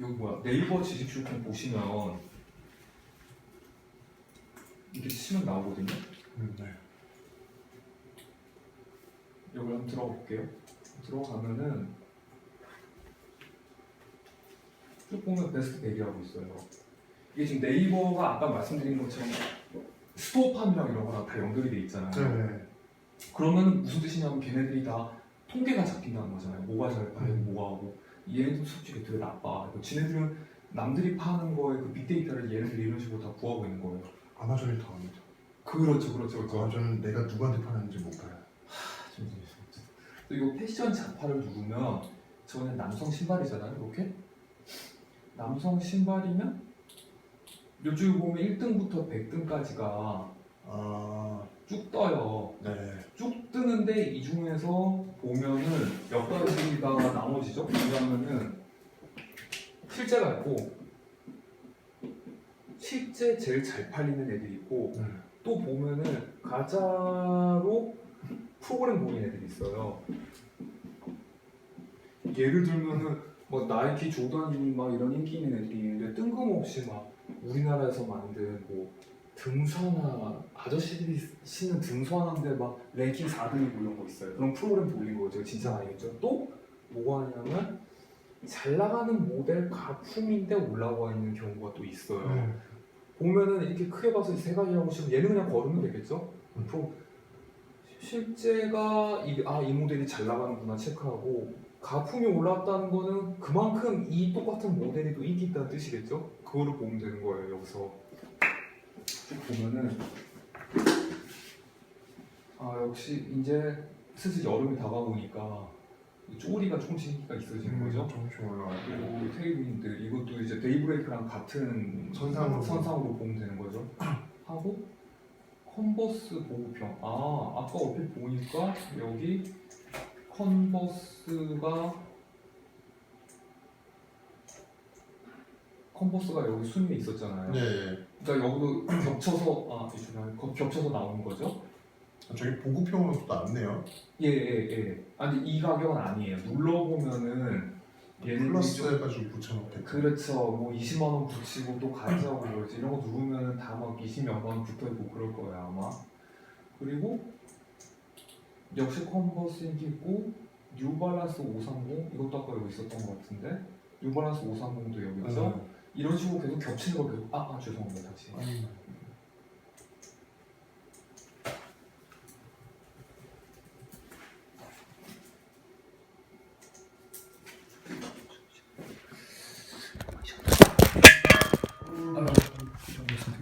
여기 뭐야 네이버 지식출판 보시면 이렇게 치면 나오거든요. 음, 네. 여기 한번 들어가 볼게요. 들어가면은 쭉 보면 베스트 100이라고 있어요. 이게 지금 네이버가 아까 말씀드린 것처럼 스토어팜이랑 이런 거랑 다 연결이 돼 있잖아요. 네. 그러면 무슨 뜻이냐면 걔네들이 다 통계가 잡힌다는 거잖아요. 뭐가 잘 팔리고 음. 뭐가 하고 얘네들 수치가 되게 나빠. 그리고 지네들은 남들이 파는 거에 그 빅데이터를 얘네들이 이런 식으로 다 구하고 있는 거예요. 아마존이 더 합니다. 그렇죠, 그렇죠, 그렇죠. 아마존은 내가 누구한테 파는지 못 봐요. 좀 재밌어. 이 패션 자파를 누르면 저는 남성 신발이잖아요, 이렇게. 남성 신발이면 이쪽에 보면 1등부터 100등까지가 아, 쭉 떠요. 네. 쭉 뜨는데 이 중에서 보면은 몇 가지가 나머지죠? 뭐냐면은 실제가 있고 실제 제일 잘 팔리는 애들이 있고 네. 또 보면은 가짜로 프로그램 보는 애들이 있어요. 예를 들면은 뭐 나이키 조던 막 이런 인기 있는 애들이 있는데 뜬금없이 막 우리나라에서 만든 뭐 등산화 아저씨들이 신는 등산화인데 막 랭킹 4등이고 이런 거 있어요. 그런 프로그램 돌린 거죠. 진짜 아니겠죠. 또 뭐가 하냐면 잘 나가는 모델 가품인데 올라와 있는 경우가 또 있어요. 네. 보면은 이렇게 크게 봐서 세 가지라고 치면 얘는 그냥 걸으면 되겠죠? 음. 그럼 실제가 이, 아, 이 모델이 잘 나가는구나 체크하고 가품이 올랐다는 거는 그만큼 이 똑같은 모델이 또 인기 있다는 뜻이겠죠? 그거를 보면 되는 거예요 여기서 쭉 보면은 아 역시 이제 슬슬 여름이 다가오니까 이 쪼리가 조금씩 인기가 있어지는 거죠? 조금씩 올라가고. 그리고 테이블인들 이것도 이제 데이브레이크랑 같은 선상으로. 선상으로 보면 되는 거죠. 하고 컨버스 보호평. 아 아까 얼핏 보니까 여기 컨버스가 컨버스가 여기 순위에 있었잖아요. 네. 네. 그러니까 여기도 겹쳐서 아 이쪽에 거- 겹쳐서 나오는 거죠. 아, 저기 보급형으로 또 나왔네요. 예 예 예. 아니 이 가격은 아니에요. 눌러 보면은 얘는 플러스 좀- 해가지고 붙여놓겠다. 그렇죠. 뭐 20만 원 붙이고 또 가짜고 그러지. 이런 거 누르면은 다막 20몇 만 원 붙어 있고 그럴 거예요 아마. 그리고 역시 컨버스 인기 있고 뉴발란스 530 이것도 아까 여기 있었던 것 같은데 뉴발란스 530도 여기 있죠. 네. 이런 식으로 계속 겹치는 거 계속 아, 아 죄송합니다 다시. 아니,